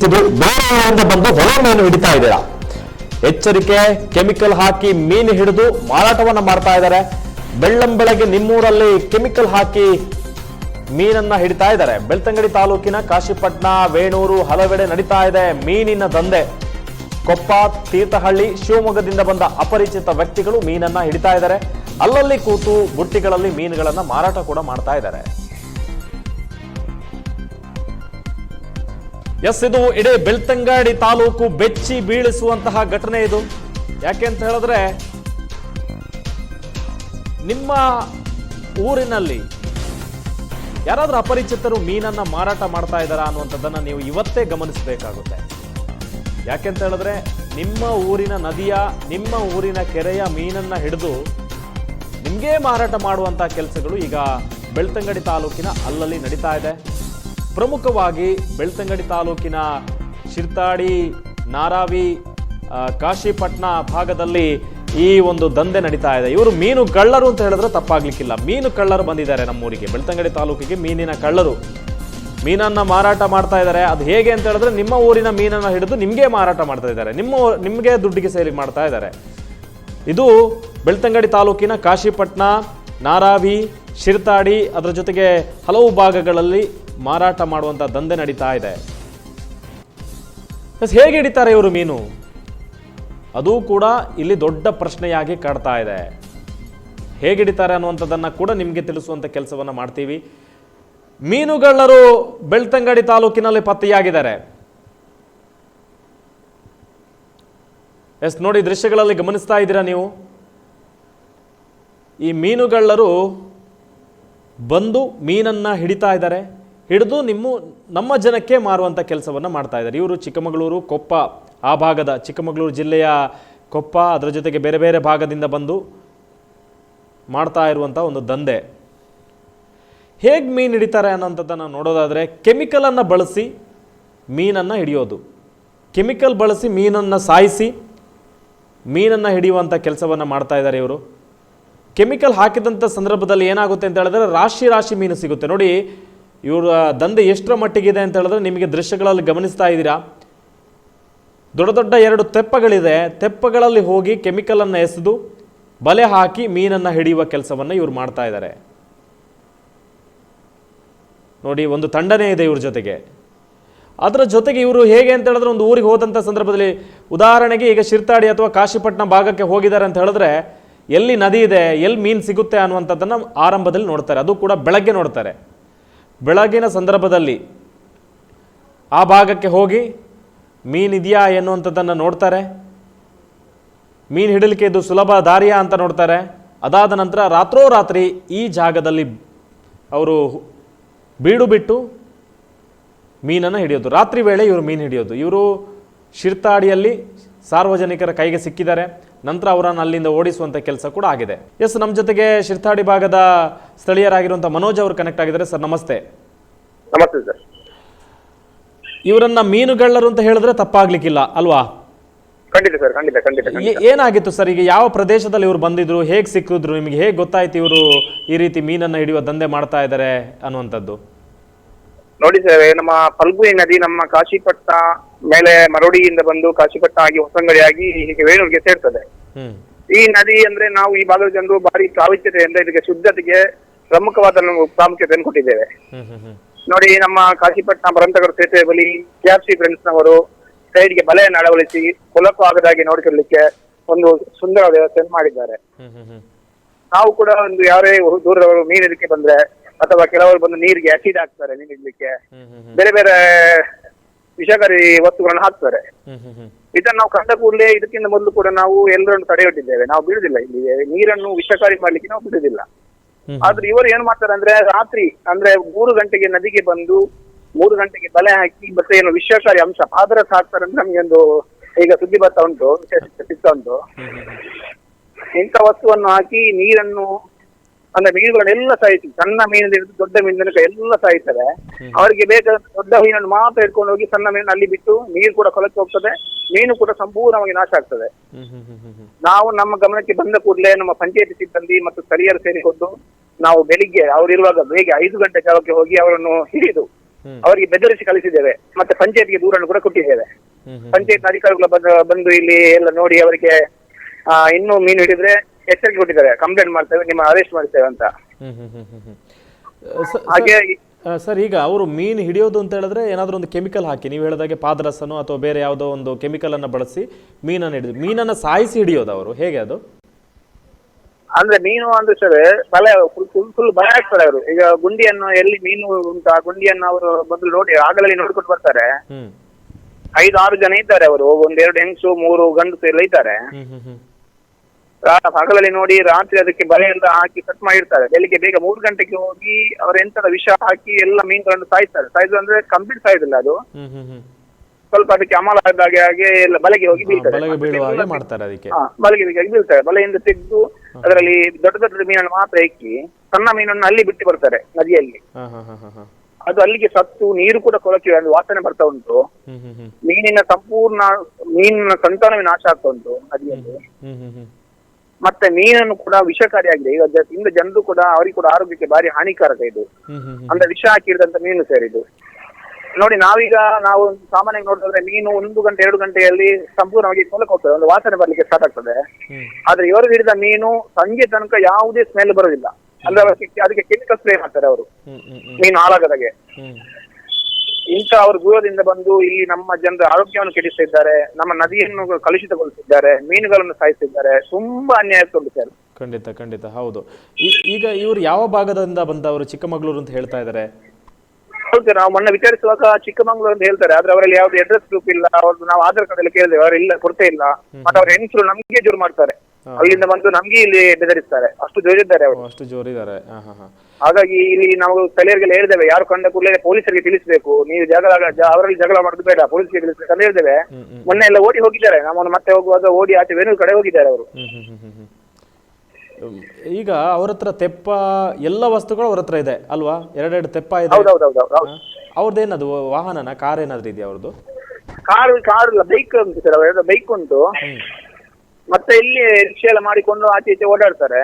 ಬೇರೆಯವರಿಂದ ಬಂದು ಹೊಲ ಮೀನು ಹಿಡಿತಾ ಇದ್ದೀರಾ? ಎಚ್ಚರಿಕೆ, ಕೆಮಿಕಲ್ ಹಾಕಿ ಮೀನು ಹಿಡಿದು ಮಾರಾಟವನ್ನ ಮಾಡ್ತಾ ಇದ್ದಾರೆ. ಬೆಳ್ಳಂಬೆಳಗ್ಗೆ ನಿಮ್ಮೂರಲ್ಲಿ ಕೆಮಿಕಲ್ ಹಾಕಿ ಮೀನನ್ನ ಹಿಡಿತಾ ಇದ್ದಾರೆ. ಬೆಳ್ತಂಗಡಿ ತಾಲೂಕಿನ ಕಾಶಿಪಟ್ನ, ವೇಣೂರು, ಹಲವೆಡೆ ನಡೀತಾ ಇದೆ ಮೀನಿನ ದಂಧೆ. ಕೊಪ್ಪ, ತೀರ್ಥಹಳ್ಳಿ, ಶಿವಮೊಗ್ಗದಿಂದ ಬಂದ ಅಪರಿಚಿತ ವ್ಯಕ್ತಿಗಳು ಮೀನನ್ನ ಹಿಡಿತಾ ಇದ್ದಾರೆ. ಅಲ್ಲಲ್ಲಿ ಕೂತು ಬುಟ್ಟಿಗಳಲ್ಲಿ ಮೀನುಗಳನ್ನ ಮಾರಾಟ ಕೂಡ ಮಾಡ್ತಾ ಇದ್ದಾರೆ. ಎಸ್ ಇದು ಇಡೀ ಬೆಳ್ತಂಗಾಡಿ ತಾಲೂಕು ಬೆಚ್ಚಿ ಬೀಳಿಸುವಂತಹ ಘಟನೆ ಇದು. ಯಾಕೆ ಅಂತ ಹೇಳಿದ್ರೆ, ನಿಮ್ಮ ಊರಿನಲ್ಲಿ ಯಾರಾದರೂ ಅಪರಿಚಿತರು ಮೀನನ್ನ ಮಾರಾಟ ಮಾಡ್ತಾ ಇದ್ದಾರಾ ಅನ್ನುವಂಥದ್ದನ್ನು ನೀವು ಇವತ್ತೇ ಗಮನಿಸಬೇಕಾಗುತ್ತೆ. ಯಾಕೆಂತ ಹೇಳಿದ್ರೆ, ನಿಮ್ಮ ಊರಿನ ನದಿಯ, ನಿಮ್ಮ ಊರಿನ ಕೆರೆಯ ಮೀನನ್ನ ಹಿಡಿದು ನಿಮಗೆ ಮಾರಾಟ ಮಾಡುವಂಥ ಕೆಲಸಗಳು ಈಗ ಬೆಳ್ತಂಗಡಿ ತಾಲೂಕಿನ ಅಲ್ಲಲ್ಲಿ ನಡೀತಾ ಇದೆ. ಪ್ರಮುಖವಾಗಿ ಬೆಳ್ತಂಗಡಿ ತಾಲೂಕಿನ ಶಿರ್ತಾಡಿ, ನಾರಾವಿ ಕಾಶಿಪಟ್ನ ಭಾಗದಲ್ಲಿ ಈ ಒಂದು ದಂಧೆ ನಡೀತಾ ಇದೆ. ಇವರು ಮೀನು ಕಳ್ಳರು ಅಂತ ಹೇಳಿದ್ರೆ ತಪ್ಪಾಗ್ಲಿಕ್ಕಿಲ್ಲ. ಮೀನು ಕಳ್ಳರು ಬಂದಿದ್ದಾರೆ ನಮ್ಮೂರಿಗೆ. ಬೆಳ್ತಂಗಡಿ ತಾಲೂಕಿಗೆ ಮೀನಿನ ಕಳ್ಳರು. ಮೀನನ್ನ ಮಾರಾಟ ಮಾಡ್ತಾ ಇದ್ದಾರೆ. ಅದು ಹೇಗೆ ಅಂತ ಹೇಳಿದ್ರೆ ನಿಮ್ಮ ಊರಿನ ಮೀನನ್ನ ಹಿಡಿದು ನಿಮಗೆ ಮಾರಾಟ ಮಾಡ್ತಾ ಇದ್ದಾರೆ. ನಿಮ್ಮ ನಿಮಗೆ ದುಡ್ಡಿಗೆ ಸೇರಿ ಮಾಡ್ತಾ ಇದ್ದಾರೆ. ಇದು ಬೆಳ್ತಂಗಡಿ ತಾಲೂಕಿನ ಕಾಶಿಪಟ್ನ, ನಾರಾವಿ, ಶಿರ್ತಾಡಿ, ಅದರ ಜೊತೆಗೆ ಹಲವು ಭಾಗಗಳಲ್ಲಿ ಮಾರಾಟ ಮಾಡುವಂಥ ದಂಧೆ ನಡೀತಾ ಇದೆ. ಹೇಗೆ ಹಿಡಿತಾರೆ ಇವರು ಮೀನು? ಅದು ಕೂಡ ಇಲ್ಲಿ ದೊಡ್ಡ ಪ್ರಶ್ನೆಯಾಗಿ ಕಾಡ್ತಾ ಇದೆ. ಹೇಗೆ ಹಿಡಿತಾರೆ ಅನ್ನುವಂಥದ್ದನ್ನು ಕೂಡ ನಿಮಗೆ ತಿಳಿಸುವಂಥ ಕೆಲಸವನ್ನು ಮಾಡ್ತೀವಿ. ಮೀನುಗಳ್ಳರು ಬೆಳ್ತಂಗಡಿ ತಾಲೂಕಿನಲ್ಲಿ ಪತ್ತೆಯಾಗಿದ್ದಾರೆ. ಎಸ್, ನೋಡಿ ದೃಶ್ಯಗಳಲ್ಲಿ ಗಮನಿಸ್ತಾ ಇದ್ದೀರಾ ನೀವು? ಈ ಮೀನುಗಳ್ಳರು ಬಂದು ಮೀನನ್ನು ಹಿಡಿತಾ ಇದ್ದಾರೆ. ಹಿಡಿದು ನಿಮ್ಮ, ನಮ್ಮ ಜನಕ್ಕೆ ಮಾರುವಂಥ ಕೆಲಸವನ್ನು ಮಾಡ್ತಾ ಇದ್ದಾರೆ. ಇವರು ಚಿಕ್ಕಮಗಳೂರು, ಕೊಪ್ಪ, ಆ ಭಾಗದ ಚಿಕ್ಕಮಗಳೂರು ಜಿಲ್ಲೆಯ ಕೊಪ್ಪ, ಅದರ ಜೊತೆಗೆ ಬೇರೆ ಬೇರೆ ಭಾಗದಿಂದ ಬಂದು ಮಾಡ್ತಾ ಇರುವಂಥ ಒಂದು ದಂಧೆ. ಹೇಗೆ ಮೀನು ಹಿಡಿತಾರೆ ಅನ್ನೋಂಥದ್ದನ್ನು ನೋಡೋದಾದರೆ ಕೆಮಿಕಲನ್ನು ಬಳಸಿ ಮೀನನ್ನು ಹಿಡಿಯೋದು. ಕೆಮಿಕಲ್ ಬಳಸಿ ಮೀನನ್ನು ಸಾಯಿಸಿ ಮೀನನ್ನು ಹಿಡಿಯುವಂಥ ಕೆಲಸವನ್ನು ಮಾಡ್ತಾ ಇದ್ದಾರೆ ಇವರು. ಕೆಮಿಕಲ್ ಹಾಕಿದಂಥ ಸಂದರ್ಭದಲ್ಲಿ ಏನಾಗುತ್ತೆ ಅಂತ ಹೇಳಿದ್ರೆ, ರಾಶಿ ರಾಶಿ ಮೀನು ಸಿಗುತ್ತೆ. ನೋಡಿ ಇವರ ದಂಧೆ ಎಷ್ಟರ ಮಟ್ಟಿಗಿದೆ ಅಂತ ಹೇಳಿದ್ರೆ ನಿಮಗೆ ದೃಶ್ಯಗಳಲ್ಲಿ ಗಮನಿಸ್ತಾ ಇದ್ದೀರಾ? ದೊಡ್ಡ ದೊಡ್ಡ ಎರಡು ತೆಪ್ಪಗಳಿದೆ. ತೆಪ್ಪಗಳಲ್ಲಿ ಹೋಗಿ ಕೆಮಿಕಲನ್ನು ಎಸೆದು ಬಲೆ ಹಾಕಿ ಮೀನನ್ನು ಹಿಡಿಯುವ ಕೆಲಸವನ್ನು ಇವರು ಮಾಡ್ತಾ ಇದ್ದಾರೆ. ನೋಡಿ, ಒಂದು ತಂಡನೇ ಇದೆ ಇವ್ರ ಜೊತೆಗೆ. ಅದರ ಜೊತೆಗೆ ಇವರು ಹೇಗೆ ಅಂತ ಹೇಳಿದ್ರೆ ಒಂದು ಊರಿಗೆ ಹೋದಂಥ ಸಂದರ್ಭದಲ್ಲಿ ಉದಾಹರಣೆಗೆ ಈಗ ಶಿರ್ತಾಡಿ ಅಥವಾ ಕಾಶಿಪಟ್ಟಣ ಭಾಗಕ್ಕೆ ಹೋಗಿದ್ದಾರೆ ಅಂತ ಹೇಳಿದ್ರೆ ಎಲ್ಲಿ ನದಿ ಇದೆ, ಎಲ್ಲಿ ಮೀನು ಸಿಗುತ್ತೆ ಅನ್ನುವಂಥದ್ದನ್ನು ಆರಂಭದಲ್ಲಿ ನೋಡ್ತಾರೆ. ಅದು ಕೂಡ ಬೆಳಗ್ಗೆ ನೋಡ್ತಾರೆ. ಬೆಳಗಿನ ಸಂದರ್ಭದಲ್ಲಿ ಆ ಭಾಗಕ್ಕೆ ಹೋಗಿ ಮೀನಿದೆಯಾ ಎನ್ನುವಂಥದ್ದನ್ನು ನೋಡ್ತಾರೆ. ಮೀನು ಹಿಡಲಿಕ್ಕೆ ಇದು ಸುಲಭ ದಾರಿಯಾ ಅಂತ ನೋಡ್ತಾರೆ. ಅದಾದ ನಂತರ ರಾತ್ರೋರಾತ್ರಿ ಈ ಜಾಗದಲ್ಲಿ ಅವರು ಬೀಡು ಬಿಟ್ಟು ಮೀನನ್ನು ಹಿಡಿಯೋದು. ರಾತ್ರಿ ವೇಳೆ ಇವರು ಮೀನು ಹಿಡಿಯೋದು. ಇವರು ಶಿರ್ತಾಡಿಯಲ್ಲಿ ಸಾರ್ವಜನಿಕರ ಕೈಗೆ ಸಿಕ್ಕಿದ್ದಾರೆ ನಂತರ ಅವರನ್ನು ಅಲ್ಲಿಂದ ಓಡಿಸುವಂಥ ಕೆಲಸ ಕೂಡ ಆಗಿದೆ. ಎಸ್ ನಮ್ಮ ಜೊತೆಗೆ ಶಿರ್ತಾಡಿ ಭಾಗದ ಸ್ಥಳೀಯರಾಗಿರುವಂಥ ಮನೋಜ್ ಅವರು ಕನೆಕ್ಟ್ ಆಗಿದ್ದಾರೆ. ಸರ್ ನಮಸ್ತೆ. ನಮಸ್ತೆ ಸರ್. ಇವರನ್ನ ಮೀನುಗಳ್ಳರು ಅಂತ ಹೇಳಿದ್ರೆ ತಪ್ಪಾಗ್ಲಿಕ್ಕಿಲ್ಲ ಅಲ್ವಾ? ಖಂಡಿತ ಸರ್ ಖಂಡಿತ ಖಂಡಿತ ಏ- ಏನಾಗಿತ್ತು ಸರ್? ಈಗ ಯಾವ ಪ್ರದೇಶದಲ್ಲಿ ಇವರು ಬಂದಿದ್ರು? ಹೇಗೆ ಸಿಕ್ಕಿದ್ರು? ನಿಮಗೆ ಹೇಗೆ ಗೊತ್ತಾಯ್ತು ಇವರು ಈ ರೀತಿ ಮೀನನ್ನು ಹಿಡಿಯುವ ದಂಧೆ ಮಾಡ್ತಾ ಇದ್ದಾರೆ ಅನ್ನುವಂಥದ್ದು? ನೋಡಿ ಸರ್ ನಮ್ಮ ಫಲ್ಗುನಿ ನದಿ ನಮ್ಮ ಕಾಶಿಪಟ್ಟ ಮೇಲೆ ಮರೋಡಿಯಿಂದ ಬಂದು ಕಾಶಿಪಟ್ಟ ಆಗಿ ಹೊಸಂಗಡಿ ಆಗಿ ಹೀಗೆ ವೇಣೂರಿಗೆ ಸೇರ್ತದೆ. ಈ ನದಿ ಅಂದ್ರೆ ನಾವು ಈ ಭಾಗದ ಜನರು ಭಾರಿ ಅಂದ್ರೆ ಇದಕ್ಕೆ ಶುದ್ಧತೆಗೆ ಪ್ರಮುಖವಾದ ಪ್ರಾಮುಖ್ಯತೆಯನ್ನು ಕೊಟ್ಟಿದ್ದೇವೆ. ನೋಡಿ ನಮ್ಮ ಕಾಶಿಪಟ್ಟಣ ಬರಂತಗರ ಸೇತುವೆ ಬಳಿ ಕ್ಯಾಪ್ಸಿ ಫ್ರೆಂಡ್ಸ್ ನವರು ಸೈಡ್ಗೆ ಬಲೆಯನ್ನು ಅಳವಡಿಸಿ ಕೊಲಕ್ಕೂ ಆಗದಾಗಿ ನೋಡಿಕೊಳ್ಳಲಿಕ್ಕೆ ಒಂದು ಸುಂದರ ವ್ಯವಸ್ಥೆಯನ್ನು ಮಾಡಿದ್ದಾರೆ. ನಾವು ಕೂಡ ಒಂದು ಯಾರೇ ದೂರದವರು ಮೀನು ಹಿಡಿಲಿಕ್ಕೆ ಬಂದ್ರೆ ಅಥವಾ ಕೆಲವರು ಬಂದು ನೀರಿಗೆ ಆಸಿಡ್ ಹಾಕ್ತಾರೆ ನೀರಿಡ್ಲಿಕ್ಕೆ ಬೇರೆ ಬೇರೆ ವಿಷಕಾರಿ ವಸ್ತುಗಳನ್ನು ಹಾಕ್ತಾರೆ. ಇದನ್ನು ನಾವು ಕಂಡ ಕೂಡಲೇ ಇದಕ್ಕಿಂತ ಮೊದಲು ಕೂಡ ನಾವು ಎಲ್ಲರನ್ನು ತಡೆಯೊಡ್ಡಿದ್ದೇವೆ ನಾವು ಬಿಡುದಿಲ್ಲ ಇಲ್ಲಿ. ನೀರನ್ನು ವಿಷಕಾರಿ ಮಾಡ್ಲಿಕ್ಕೆ ನಾವು ಬಿಡುದಿಲ್ಲ ಆದ್ರೆ ಇವರು ಏನ್ ಮಾಡ್ತಾರೆ ಅಂದ್ರೆ ರಾತ್ರಿ ಅಂದ್ರೆ ಮೂರು ಗಂಟೆಗೆ ನದಿಗೆ ಬಂದು ಮೂರು ಗಂಟೆಗೆ ಬಲೆ ಹಾಕಿ ಮತ್ತೆ ಏನು ವಿಷಕಾರಿ ಅಂಶ ಪಾದರಸ ಹಾಕ್ತಾರೆ ಅಂದ್ರೆ ನಮ್ಗೆ ಒಂದು ಈಗ ಸುದ್ದಿ ಬರ್ತಾ ಉಂಟು ಸಿಕ್ತ ಸಿಗ್ತಾ ಉಂಟು. ಇಂಥ ವಸ್ತುವನ್ನು ಹಾಕಿ ನೀರನ್ನು ಅಂದ್ರೆ ಮೀನುಗಳನ್ನೆಲ್ಲ ಸಾಯಿಸಿ ಸಣ್ಣ ಮೀನು ಹಿಡಿದು ದೊಡ್ಡ ಮೀನಿನ ತನಕ ಎಲ್ಲ ಸಾಯ್ತವೆ ಅವರಿಗೆ ಬೇಕಾದ ದೊಡ್ಡ ಮೀನನ್ನು ಮಾತ್ರ ಹಿಡ್ಕೊಂಡು ಹೋಗಿ ಸಣ್ಣ ಮೀನನ್ನು ಅಲ್ಲಿ ಬಿಟ್ಟು ನೀರು ಕೂಡ ಕೊಳಕ್ಕೆ ಹೋಗ್ತದೆ. ಮೀನು ಕೂಡ ಸಂಪೂರ್ಣವಾಗಿ ನಾಶ ಆಗ್ತದೆ. ನಾವು ನಮ್ಮ ಗಮನಕ್ಕೆ ಬಂದ ಕೂಡಲೇ ನಮ್ಮ ಪಂಚಾಯತಿ ಸಿಬ್ಬಂದಿ ಮತ್ತು ಸ್ಥಳೀಯರು ಸೇರಿಕೊಂಡು ನಾವು ಬೆಳಿಗ್ಗೆ ಅವರಿರುವಾಗ ಬೇಗ ಐದು ಗಂಟೆ ಜಾಗಕ್ಕೆ ಹೋಗಿ ಅವರನ್ನು ಹಿಡಿದು ಅವರಿಗೆ ಬೆದರಿಸಿ ಕಳಿಸಿದ್ದೇವೆ. ಮತ್ತೆ ಪಂಚಾಯತ್ಗೆ ದೂರನ್ನು ಕೂಡ ಕೊಟ್ಟಿದ್ದೇವೆ. ಪಂಚಾಯತ್ ಅಧಿಕಾರಿಗಳು ಬಂದು ಬಂದು ಇಲ್ಲಿ ಎಲ್ಲ ನೋಡಿ ಅವರಿಗೆ ಇನ್ನೂ ಮೀನು ಹಿಡಿದ್ರೆ ಎಚ್ಚರಿಕೆ ಕೊಟ್ಟಿದ್ದಾರೆ ಕಂಪ್ಲೇಂಟ್ ಮಾಡ್ತೇವೆ ನಿಮ್ಮ ಅರೆಸ್ಟ್ ಮಾಡ್ತೇವೆ ಅಂತ. ಹ್ಮ್ ಹ್ಮ್ ಹ್ಮ್ ಹ್ಮ್ ಹ್ಮ್. ಅಹ್, ಸ- ಹಾಗೆ ಆ, ಸರ್ ಈಗ ಅವರು ಮೀನು ಹಿಡಿಯೋದು ಅಂತ ಹೇಳಿದ್ರೆ ಏನಾದರೂ ಒಂದು ಕೆಮಿಕಲ್ ಹಾಕಿ ನೀವು ಹೇಳಿದಾಗೆ ಪಾದರಸನೋ ಅಥವಾ ಬೇರೆ ಯಾವುದೋ ಒಂದು ಕೆಮಿಕಲ್ ಅನ್ನ ಬಳಸಿ ಮೀನನ್ನು ಹಿಡಿದು ಮೀನನ್ನು ಸಾಯಿಸಿ ಹಿಡಿಯೋದು ಅವರು ಹೇಗೆ ಅದು? ಅಂದ್ರೆ ಮೀನು ಅಂದ್ರೆ ಸರ್ ತಲೆ ಫುಲ್ ಫುಲ್ ಫುಲ್ ಭಯ ಆಗ್ತಾರೆ ಅವರು. ಈಗ ಗುಂಡಿಯನ್ನು ಎಲ್ಲಿ ಮೀನು ಉಂಟು ಆ ಗುಂಡಿಯನ್ನು ಅವರು ಮೊದಲು ನೋಡಿ ಆಗಲಲ್ಲಿ ನೋಡ್ಕೊಂಡು ಬರ್ತಾರೆ. ಹ್ಮ್. ಐದು ಆರು ಜನ ಇದ್ದಾರೆ ಅವರು ಒಂದೆರಡು ಹೆಂಗಸು ಮೂರು ಗಂಡಸು ಎಲ್ಲ ಇದ್ದಾರೆ. ಹ್ಮ್ ಹ್ಮ್ ಹ್ಮ್. ರಾ- ಹಗಲಲ್ಲಿ ನೋಡಿ ರಾತ್ರಿ ಅದಕ್ಕೆ ಬಲೆಯಿಂದ ಹಾಕಿ ಕಟ್ ಮಾಡಿರ್ತಾರೆ. ಬೆಳಿಗ್ಗೆ ಬೇಗ ಮೂರು ಗಂಟೆಗೆ ಹೋಗಿ ಅವ್ರ ಎಂತದ ವಿಷ ಹಾಕಿ ಎಲ್ಲ ಮೀನುಗಳನ್ನು ಸಾಯ್ತಾರೆ. ಸಾಯ್ದು ಅಂದ್ರೆ ಕಂಪ್ಲೀಟ್ ಸಾಯ್ದಿಲ್ಲ ಅದು. ಸ್ವಲ್ಪ ಅದಕ್ಕೆ ಅಮಲ ಆದಾಗೆ ಹಾಗೆ ಎಲ್ಲ ಬಲೆಗೆ ಹೋಗಿ ಬೀಳ್ತಾರೆ ಬಲೆಗೆ ಹೋಗಿ ಬೀಳ್ತದೆ. ಬಲೆಯಿಂದ ತೆಗೆದು ಅದರಲ್ಲಿ ದೊಡ್ಡ ದೊಡ್ಡ ಮೀನನ್ನು ಮಾತ್ರ ಇಕ್ಕಿ ಸಣ್ಣ ಮೀನನ್ನು ಅಲ್ಲಿ ಬಿಟ್ಟು ಬರ್ತಾರೆ ನದಿಯಲ್ಲಿ. ಅದು ಅಲ್ಲಿಗೆ ಸತ್ತು ನೀರು ಕೂಡ ಕೊಳಕೆ ಒಂದು ವಾಸನೆ ಬರ್ತಾ ಉಂಟು. ಮೀನಿನ ಸಂಪೂರ್ಣ ಮೀನಿನ ಸಂತಾನವೇ ನಾಶ ಆಗ್ತಾ ಉಂಟು ನದಿಯಲ್ಲಿ. ಹ್ಮ್ ಹ್ಮ್ ಹ್ಮ್. ಮತ್ತೆ ಮೀನನ್ನು ಕೂಡ ವಿಷಕಾರಿಯಾಗಿದೆ. ಈಗ ಇಂದು ಜನರು ಕೂಡ ಅವರಿಗೆ ಕೂಡ ಆರೋಗ್ಯಕ್ಕೆ ಭಾರಿ ಹಾನಿಕಾರಕ ಇದು. ಅಂದ್ರೆ ವಿಷ ಹಾಕಿದಂತ ಮೀನು ಸರ್ ಇದು ನೋಡಿ ನಾವೀಗ ನಾವು ಸಾಮಾನ್ಯವಾಗಿ ನೋಡಿದ್ರೆ ಮೀನು ಒಂದು ಗಂಟೆ ಎರಡು ಗಂಟೆಯಲ್ಲಿ ಸಂಪೂರ್ಣವಾಗಿ ಕೊಲಕ್ಕೆ ಹೋಗ್ತದೆ. ಒಂದು ವಾಸನೆ ಬರ್ಲಿಕ್ಕೆ ಸ್ಟಾರ್ಟ್ ಆಗ್ತದೆ. ಆದ್ರೆ ಇವರು ಹಿಡಿದ ಮೀನು ಸಂಜೆ ತನಕ ಯಾವುದೇ ಸ್ಮೆಲ್ ಬರೋದಿಲ್ಲ ಅಂದ್ರೆ ಅದಕ್ಕೆ ಕೆಮಿಕಲ್ ಸ್ಪ್ರೇ ಮಾಡ್ತಾರೆ ಅವರು. ಮೀನು ಹಾಳಾಗದಾಗೆ. ಇಂಥ ಅವರು ದೂರದಿಂದ ಬಂದು ಇಲ್ಲಿ ನಮ್ಮ ಜನರ ಆರೋಗ್ಯವನ್ನು ಕೆಡಿಸ್ತಿದ್ದಾರೆ ನಮ್ಮ ನದಿಯನ್ನು ಕಲುಷಿತಗೊಳಿಸಿದ್ದಾರೆ ಮೀನುಗಳನ್ನು ಸಾಯಿಸಿದ್ದಾರೆ ತುಂಬಾ ಅನ್ಯಾಯ ಸರ್. ಖಂಡಿತ ಖಂಡಿತ ಹೌದು. ಈಗ ಇವರು ಯಾವ ಭಾಗದಿಂದ ಬಂದವರು ಚಿಕ್ಕಮಗಳೂರು ಅಂತ ಹೇಳ್ತಾ ಇದ್ದಾರೆ? ಹೌದು ನಾವು ಮೊನ್ನೆ ವಿಚಾರಿಸುವಾಗ ಚಿಕ್ಕಮಗಳೂರು ಅಂತ ಹೇಳ್ತಾರೆ ಆದ್ರೆ ಅವರಲ್ಲಿ ಯಾವ್ದು ಅಡ್ರೆಸ್ ಪ್ರೂಫ್ ಇಲ್ಲ ಅವ್ರದ್ದು ನಾವು ಆಧಾರ್ ಕಾರ್ಡ್ ಎಲ್ಲ ಕೇಳಿದೆ ಅವ್ರ ಇಲ್ಲ ಕೊರತೆ ಇಲ್ಲ. ಮತ್ತೆ ಅವ್ರ ಹೆಂಗಸರು ನಮ್ಗೆ ಜೋರು ಮಾಡ್ತಾರೆ. ಅಲ್ಲಿಂದ ಬಂದು ನಮ್ಗೆ ಇಲ್ಲಿ ಬೆದರಿಸ್ತಾರೆ. ಅಷ್ಟು ಜೋರಿದ್ದಾರೆ ಅವರು. ಅಷ್ಟು ಜೋರಿದ್ದಾರೆ. ಹಾ ಹಾ. ಹಾಗಾಗಿ ಇಲ್ಲಿ ನಾವು ಸ್ಥಳೀಯರಿಗೆಲ್ಲ ಹೇಳಿದ್ದೇವೆ ಯಾರು ಕಂಡ ಕೂಡಲೇ ಪೊಲೀಸರಿಗೆ ತಿಳಿಸಬೇಕು. ನೀವು ಜಗಳ ಜ- ಅವರಲ್ಲಿ ಜಗಳ ಮಾಡುದು ಬೇಡ ಪೊಲೀಸರಿಗೆ ತಿಳಿಸಬೇಕು ಅಂತ ಹೇಳಿದ್ದೇವೆ ಮೊನ್ನೆ ಎಲ್ಲ ಓಡಿ ಹೋಗಿದ್ದಾರೆ ನಮ್ಮನ್ನು ಮತ್ತೆ ಹೋಗುವಾಗ ಓಡಿ ಆಚೆ ವೇಣೂರು ಕಡೆ ಹೋಗಿದ್ದಾರೆ ಅವರು. ಹ್ಮ್ ಹ್ಮ್ ಹ್ಮ್ ಹ್ಮ್ ಹ್ಮ್. ಹ್ಮ್. ಈಗ ಅವ್ರ ಹತ್ರ ತೆಪ್ಪ ಎಲ್ಲ ವಸ್ತುಗಳು ಅವ್ರ ಹತ್ರ ಇದೆ ಅಲ್ವಾ? ಎರಡೆರಡು ತೆಪ್ಪ ಇದೆ. ಹೌದೌದೌದು ಹೌದು ಅವ್ರದ್ದೇನದು ವಾಹನನ ಕಾರ್ ಏನಾದ್ರು ಇದೆಯಾ ಅವ್ರದ್ದು ಕಾರ್ ಕಾರ್ ಇಲ್ಲ ಬೈಕ್ ಉಂಟು ಸರ್ ಅವರ ಬೈಕ್ ಉಂಟು. ಮತ್ತೆ ಇಲ್ಲಿ ರಿಕ್ಷಾ ಎಲ್ಲ ಮಾಡಿಕೊಂಡು ಆಚೆ ಈಚೆ ಓಡಾಡ್ತಾರೆ.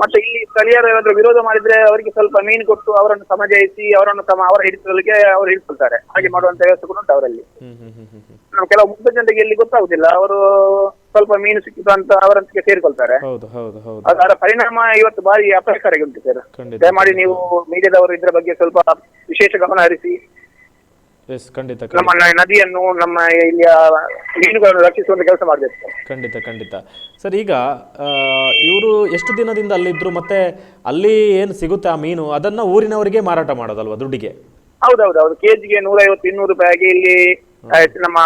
ಮತ್ತೆ ಇಲ್ಲಿ ಸ್ಥಳೀಯರು ಏನಾದ್ರು ವಿರೋಧ ಮಾಡಿದ್ರೆ ಅವರಿಗೆ ಸ್ವಲ್ಪ ಮೀನು ಕೊಟ್ಟು ಅವರನ್ನು ಸಮಜಾಯಿಸಿ ಅವರನ್ನು ತಮ್ಮ ಅವರ ಹಿಡಿತಲಿಕ್ಕೆ ಅವರು ಹಿಡಿಸ್ಕೊಳ್ತಾರೆ. ಹಾಗೆ ಮಾಡುವಂತ ವ್ಯವಸ್ಥೆ ಕೂಡ ಉಂಟು ಅವರಲ್ಲಿ. ಕೆಲವು ಮುಗ್ಧ ಜನರಿಗೆ ಇಲ್ಲಿ ಗೊತ್ತಾಗುದಿಲ್ಲ. ಅವರು ಸ್ವಲ್ಪ ಮೀನು ಸಿಕ್ಕಿತು ಅಂತ ಅವರೊಂದಿಗೆ ಸೇರಿಕೊಳ್ತಾರೆ. ಅದರ ಪರಿಣಾಮ ಇವತ್ತು ಬಾರಿ ಅಪಾಯಕಾರಿ ಉಂಟು ಸರ್. ದಯಮಾಡಿ ನೀವು ಮೀಡಿಯಾದವರು ಇದ್ರ ಬಗ್ಗೆ ಸ್ವಲ್ಪ ವಿಶೇಷ ಗಮನ ಹರಿಸಿ. ಎಸ್ ಖಂಡಿತ ನಮ್ಮ ಖಂಡಿತ ನದಿಯನ್ನು ನಮ್ಮ ಇಲ್ಲಿಯ ಮೀನುಗಳನ್ನು ರಕ್ಷಿಸುವಂತ ಕೆಲಸ ಮಾಡಬೇಕು. ಖಂಡಿತ ಖಂಡಿತ. ಸರ್ ಈಗ ಇವರು ಎಷ್ಟು ದಿನದಿಂದ ಅಲ್ಲಿದ್ರು ಮತ್ತೆ ಅಲ್ಲಿ ಏನು ಸಿಗುತ್ತೆ ಆ ಮೀನು? ಅದನ್ನ ಊರಿನವರಿಗೆ ಮಾರಾಟ ಮಾಡೋದಲ್ವಾ ದುಡ್ಡಿಗೆ? ಹೌದೌದು ಹೌದು. ಕೆಜಿಗೆ ನೂರೈವತ್ತು ಇನ್ನೂರು ರೂಪಾಯಿಗೆ ಇಲ್ಲಿ ಆ, ನಮ್ಮ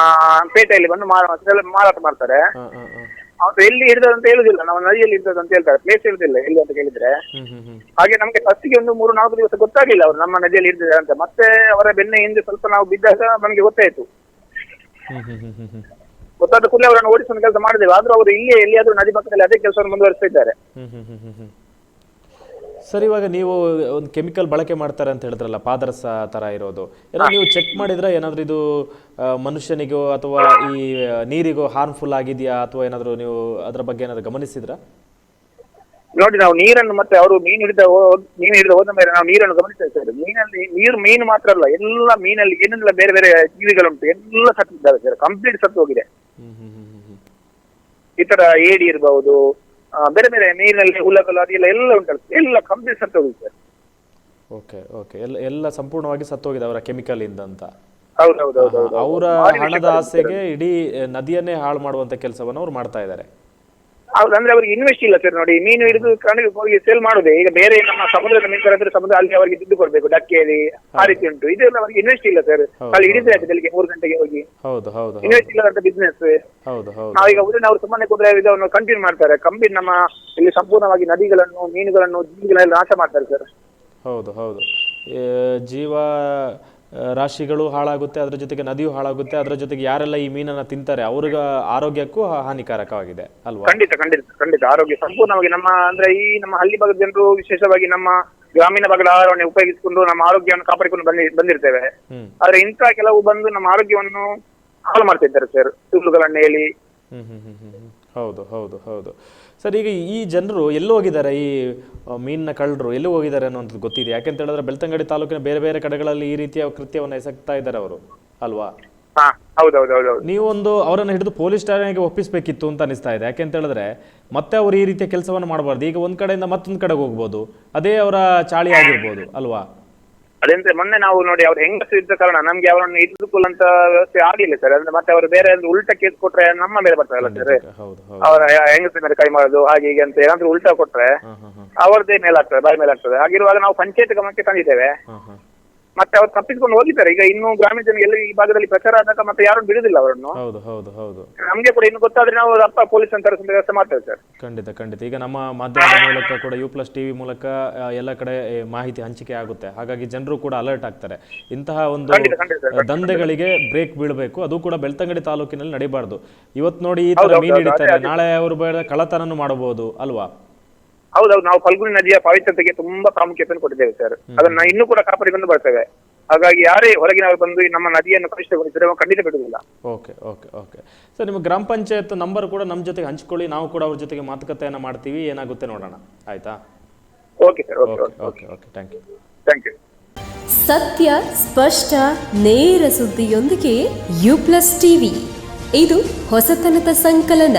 ಪೇಟೆಯಲ್ಲಿ ಬಂದು ಮಾರ- ಮಾರಾಟ ಮಾಡ್ತಾರೆ. ಹಾ ಹಾ ಹಾ ಅವ್ರು ಎಲ್ಲಿ ಇರ್ತದೆ ಅಂತ ಹೇಳುದಿಲ್ಲ. ನಾವು ನದಿಯಲ್ಲಿ ಇರ್ತದೆ ಅಂತ ಹೇಳ್ತಾರೆ. ಪ್ಲೇಸ್ ಹೇಳುದಿಲ್ಲ ಎಲ್ಲಿ ಅಂತ ಕೇಳಿದ್ರೆ. ಹಾಗೆ ನಮ್ಗೆ ಫಸ್ಟಿಗೆ ಒಂದು ಮೂರು ನಾಲ್ಕು ದಿವಸ ಗೊತ್ತಾಗಿಲ್ಲ ಅವ್ರು ನಮ್ಮ ನದಿಯಲ್ಲಿ ಇರ್ತದೆ ಅಂತ. ಮತ್ತೆ ಅವರ ಬೆನ್ನ ಹಿಂದೆ ಸ್ವಲ್ಪ ನಾವು ಬಿದ್ದಾಗ ನಮ್ಗೆ ಗೊತ್ತಾಯ್ತು. ಗೊತ್ತಾದ ಕೂಡಲೇ ಅವರನ್ನು ಓಡಿಸುವ ಕೆಲಸ ಮಾಡಿದ್ದೇವೆ. ಆದ್ರೂ ಅವರು ಇಲ್ಲೇ ಎಲ್ಲಿಯಾದ್ರೂ ನದಿ ಪಕ್ಕದಲ್ಲಿ ಅದೇ ಕೆಲಸವನ್ನು ಮುಂದುವರಿಸ್ತಾ ಇದ್ದಾರೆ ಹ್ಮ್ ಹ್ಮ್ ಹ್ಮ್ ಹ್ಮ್ ಹ್ಮ್ ಸರ್ ಇವಾಗ ನೀವು ಒಂದು ಕೆಮಿಕಲ್ ಬಳಕೆ ಮಾಡ್ತಾರೆ ಅಂತ ಹೇಳಿದ್ರಲ್ಲ ಪಾದರಸ ಥರ ಇರೋದು. ಏನೋ ನೀವು ಚೆಕ್ ಮಾಡಿದ್ರೆ ಏನಾದರೂ ಇದು ಆ, ಮನುಷ್ಯನಿಗೋ ಅಥವಾ ಈ ನೀರಿಗೋ ಹಾರ್ಮ್ಫುಲ್ ಆಗಿದೆಯಾ ಅಥವಾ ಏನಾದರೂ ನೀವು ಅದರ ಬಗ್ಗೆ ಏನಾದರೂ ಗಮನಿಸಿದ್ರಾ? ನೋಡಿ ನಾವು ನೀರನ್ನು ಮತ್ತೆ ಅವರು ಮೀನು ಹಿಡಿದ ಹೋ- ಮೀನು ಹಿಡಿದ ಹೋದ ಮೇಲೆ ನಾವು ನೀರನ್ನು ಗಮನಿಸ್ತಾ ಇದ್ದೇವೆ ಮೀನಲ್ಲಿ ನೀರು ಮೀನು ಮಾತ್ರ ಅಲ್ಲ ಎಲ್ಲ ಮೀನಲ್ಲಿ ಏನೆಲ್ಲ ಬೇರೆ ಬೇರೆ ಜೀವಿಗಳುಂಟು ಎಲ್ಲ ಸತ್ತಿದ್ದಾವೆ ಸರ್. ಕಂಪ್ಲೀಟ್ ಸತ್ತು ಹೋಗಿದೆ. ಹ್ಮ್ ಹ್ಮ್ ಹ್ಮ್ ಹ್ಮ್ ಹ್ಮ್. ಈ ತರ ಏಡಿ ಇರಬಹುದು ಬೇರೆ ಬೇರೆ ನೀರಿನಲ್ಲಿ ಹುಲ್ಲಕಲ್ಲು ಅದೆಲ್ಲ ಎಲ್ಲ ಉಂಟಲ್ಲ. ಎಲ್ಲ ಕಂಪ್ಲೀಟ್ ಸತ್ತು ಹೋಗಿದೆ. Sir okay okay. ಎಲ್ಲ ಎಲ್ಲ ಸಂಪೂರ್ಣವಾಗಿ ಸತ್ತೋಗಿದೆ ಅವರ ಕೆಮಿಕಲ್ ಇಂದ ಅಂತ. ಹೌದು ಅವರ ಹಣದ ಆಸೆಗೆ ಇಡೀ ನದಿಯನ್ನೇ ಹಾಳು ಮಾಡುವಂತ ಕೆಲಸವನ್ನು ಅವ್ರು ಮಾಡ್ತಾ ಇದ್ದಾರೆ. ಹೌದು ಅಂದ್ರೆ ಅವರಿಗೆ ಇನ್ವೆಸ್ಟ್ ಇಲ್ಲ ಸರ್ ನೋಡಿ. ಮೀನು ಹಿಡಿದು ಕಣ್ಣಿಗೆ ಹೋಗಿ ಸೇಲ್ ಮಾಡುದೇ. ಈಗ ಬೇರೆ ನಮ್ಮ ಸಮುದ್ರದ ಮೀನು ಅಂದ್ರೆ ಸಮುದ್ರ ಅಲ್ಲಿ ಅವರಿಗೆ ದುಡ್ಡು ಕೊಡ್ಬೇಕು ಡಕ್ಕೇರಿ ಆ ರೀತಿ ಉಂಟು. ಇದೆಲ್ಲ ಅವರಿಗೆ ಇನ್ವೆಸ್ಟ್ ಇಲ್ಲ ಸರ್ ಅಲ್ಲಿ ಹಿಡಿದ್ರೆ ಆಯ್ತು ಬೆಳಿಗ್ಗೆ ಮೂರು ಗಂಟೆಗೆ ಹೋಗಿ. ಹೌದು ಹೌದು ಇನ್ವೆಸ್ಟ್ ಇಲ್ಲದಂತ ಬಿಸ್ನೆಸ್ ಹೌದು ಹೌದು. ನಾವೀಗ ಉದ್ರೆ ಅವ್ರು ಸುಮ್ಮನೆ ಕುದುರೆ ಇದನ್ನು ಕಂಟಿನ್ಯೂ ಮಾಡ್ತಾರೆ. ಕಂಬಿ ನಮ್ಮ ಇಲ್ಲಿ ಸಂಪೂರ್ಣವಾಗಿ ನದಿಗಳನ್ನು ಮೀನುಗಳನ್ನು ಜೀವಿಗಳನ್ನೆಲ್ಲ ನಾಶ ಮಾಡ್ತಾರೆ ಸರ್ ಹೌದು ಹೌದು. ಜೀವ ರಾಶಿಗಳು ಹಾಳಾಗುತ್ತೆ ಅದರ ಜೊತೆಗೆ ನದಿಯು ಹಾಳಾಗುತ್ತೆ ಅದರ ಜೊತೆಗೆ ಯಾರೆಲ್ಲ ಈ ಮೀನನ್ನ ತಿಂತಾರೆ ಅವ್ರಿಗ ಆರೋಗ್ಯಕ್ಕೂ ಹಾನಿಕಾರಕವಾಗಿದೆ ಅಲ್ವಾ? ಖಂಡಿತ ಖಂಡಿತ ಖಂಡಿತ. ಆರೋಗ್ಯ ಸಂಪೂರ್ಣವಾಗಿ ನಮ್ಮ ಅಂದ್ರೆ ಈ ನಮ್ಮ ಹಳ್ಳಿ ಭಾಗದ ಜನರು ವಿಶೇಷವಾಗಿ ನಮ್ಮ ಗ್ರಾಮೀಣ ಭಾಗದ ಆಹಾರವನ್ನು ಉಪಯೋಗಿಸಿಕೊಂಡು ನಮ್ಮ ಆರೋಗ್ಯವನ್ನು ಕಾಪಾಡಿಕೊಂಡು ಬಂದಿ ಬಂದಿರ್ತೇವೆ. ಹ್ಮ್. ಆದ್ರೆ ಇಂಥ ಕೆಲವು ಬಂದು ನಮ್ಮ ಆರೋಗ್ಯವನ್ನು ಹಾಳು ಮಾಡ್ತಿದ್ದಾರೆ ಸರ್ ಸುಳ್ಳುಗಳನ್ನು ಹೇಳಿ. ಹ್ಮ್ ಹ್ಮ್ ಹ್ಮ್ ಹ್ಮ್ ಹ್ಮ್. ಹೌದು ಹೌದು ಹೌದು. ಸರ್ ಈಗ ಈ ಜನರು ಎಲ್ಲೂ ಹೋಗಿದ್ದಾರೆ? ಈ ಮೀನಿನ ಕಳ್ಳರು ಎಲ್ಲಿ ಹೋಗಿದ್ದಾರೆ ಅನ್ನೋಂಥದ್ದು ಗೊತ್ತಿದೆ. ಯಾಕೆಂತ ಹೇಳಿದ್ರೆ ಬೆಳ್ತಂಗಡಿ ತಾಲೂಕಿನ ಬೇರೆ ಬೇರೆ ಕಡೆಗಳಲ್ಲಿ ಈ ರೀತಿಯ ಕೃತ್ಯವನ್ನು ಎಸಗ್ತಾ ಇದ್ದಾರೆ ಅವರು ಅಲ್ವಾ? ನೀವೊಂದು ಅವರನ್ನು ಹಿಡಿದು ಪೊಲೀಸ್ ಠಾಣೆಗೆ ಒಪ್ಪಿಸಬೇಕಿತ್ತು ಅಂತ ಅನಿಸ್ತಾ ಇದೆ. ಯಾಕೆಂತ ಹೇಳಿದ್ರೆ ಮತ್ತೆ ಅವರು ಈ ರೀತಿಯ ಕೆಲಸವನ್ನು ಮಾಡಬಾರ್ದು. ಈಗ ಒಂದ್ ಕಡೆಯಿಂದ ಮತ್ತೊಂದು ಕಡೆಗೆ ಹೋಗ್ಬೋದು. ಅದೇ ಅವರ ಚಾಳಿ ಆಗಿರ್ಬೋದು ಅಲ್ವಾ? ಅದಂದ್ರೆ ಮೊನ್ನೆ ನಾವು ನೋಡಿ ಅವ್ರು ಹೆಂಗಸು ಇದ್ದ ಕಾರಣ ನಮ್ಗೆ ಅವರನ್ನು ಇದ್ದುಕೊಳ್ಳುವಂತ ವ್ಯವಸ್ಥೆ ಆಗಿಲ್ಲ ಸರ್. ಅಂದ್ರೆ ಮತ್ತೆ ಅವರು ಬೇರೆ ಒಂದು ಉಲ್ಟಾ ಕೇಸ್ ಕೊಟ್ರೆ ನಮ್ಮ ಮೇಲೆ ಬರ್ತಾರಲ್ಲ ಸರ್? ಅವರ ಹೆಂಗಸಿನ ಮೇಲೆ ಕೈ ಮಾಡೋದು ಹಾಗೆ ಹೀಗೆ ಅಂತ ಏನಾದ್ರೂ ಉಲ್ಟಾ ಕೊಟ್ರೆ ಅವರದ್ದೇ ಮೇಲೆ ಆಗ್ತದೆ ಬಾಯಿ ಬಾಯಿ ಮೇಲಾಗ್ತದೆ. ಹಾಗಿರುವಾಗ ನಾವು ಪಂಚಾಯತ್ ಗಮನಕ್ಕೆ ತಂದಿದ್ದೇವೆ. ಮತ್ತೆ ಅವ್ರು ತಪ್ಪಿಸ್ಕೊಂಡು ಹೋಗಿದ್ದಾರೆ. ಈಗ ಇನ್ನು ಗ್ರಾಮೀಣ ಜನ ಎಲ್ಲ ಈ ಭಾಗದಲ್ಲಿ ಪ್ರಚಾರ ಆದಾಗ ಮತ್ತೆ ಯಾರು ಬಿಡುದಿಲ್ಲ ಅವರನ್ನು. ಹೌದು ಹೌದು ಹೌದು. ನಮ್ಗೆ ಕೂಡ ಇನ್ನು ಗೊತ್ತಾದ್ರೆ ನಾವು ಅಪ್ಪ ಪೊಲೀಸ್ ಅಂತ ವ್ಯವಸ್ಥೆ ಮಾಡ್ತೇವೆ ಸರ್. ಖಂಡಿತ ಖಂಡಿತ. ಈಗ ನಮ್ಮ ಮಾಧ್ಯಮದ ಮೂಲಕ ಕೂಡ ಯು ಪ್ಲಸ್ ಟಿವಿ ಮೂಲಕ ಎಲ್ಲ ಕಡೆ ಮಾಹಿತಿ ಹಂಚಿಕೆ ಆಗುತ್ತೆ. ಹಾಗಾಗಿ ಜನರು ಕೂಡ ಅಲರ್ಟ್ ಆಗ್ತಾರೆ. ಇಂತಹ ಒಂದು ದಂಧೆಗಳಿಗೆ ಬ್ರೇಕ್ ಬೀಳಬೇಕು. ಅದು ಕೂಡ ಬೆಳ್ತಂಗಡಿ ತಾಲೂಕಿನಲ್ಲಿ ನಡಿಬಾರ್ದು. ಇವತ್ತು ನೋಡಿ ಈ ತರ ಮೀನು ಹಿಡಿತಾರೆ. ನಾಳೆ ಅವರು ಬೇಡ ಕಳ್ಳತನನು ಮಾಡಬಹುದು ಅಲ್ವಾ? ಹೌದೌದು ನಾವು ಫಲ್ಗುಣಿ ನದಿಯ ಪವಿತ್ರತೆಗೆ ತುಂಬಾ ಪ್ರಾಮುಖ್ಯತೆಯನ್ನು ಕೊಟ್ಟಿದ್ದೇವೆ ಸರ್ ಅದನ್ನ ಇನ್ನೂ ಕೂಡ ಕಾಪಾಡಿಕೊಂಡು ಬರ್ತೇವೆ. ಹಾಗಾಗಿ ಯಾರೇ ಹೊರಗಿನವರು ಬಂದು ನಮ್ಮ ನದಿಯನ್ನು ಕಲುಷಿತಗೊಳಿಸಿದ್ರೆ ಖಂಡಿತ ಬಿಡುವುದಿಲ್ಲ. Okay okay okay. ಸರ್ ನಿಮ್ಮ ಗ್ರಾಮ ಪಂಚಾಯತ್ ನಂಬರ್ ಕೂಡ ನಮ್ಮ ಜೊತೆಗೆ ಹಂಚ್ಕೊಳ್ಳಿ. ನಾವು ಕೂಡ ಅವ್ರ ಜೊತೆಗೆ ಮಾತುಕತೆಯನ್ನು ಮಾಡ್ತೀವಿ. ಏನಾಗುತ್ತೆ ನೋಡೋಣ. ಆಯ್ತಾ? Okay sir okay okay okay okay thank you thank you ಸತ್ಯ ಸ್ಪಷ್ಟ ನೇರ ಸುದ್ದಿಯೊಂದಿಗೆ ಯು ಪ್ಲಸ್ ಟಿವಿ ಇದು ಹೊಸತನದ ಸಂಕಲನ.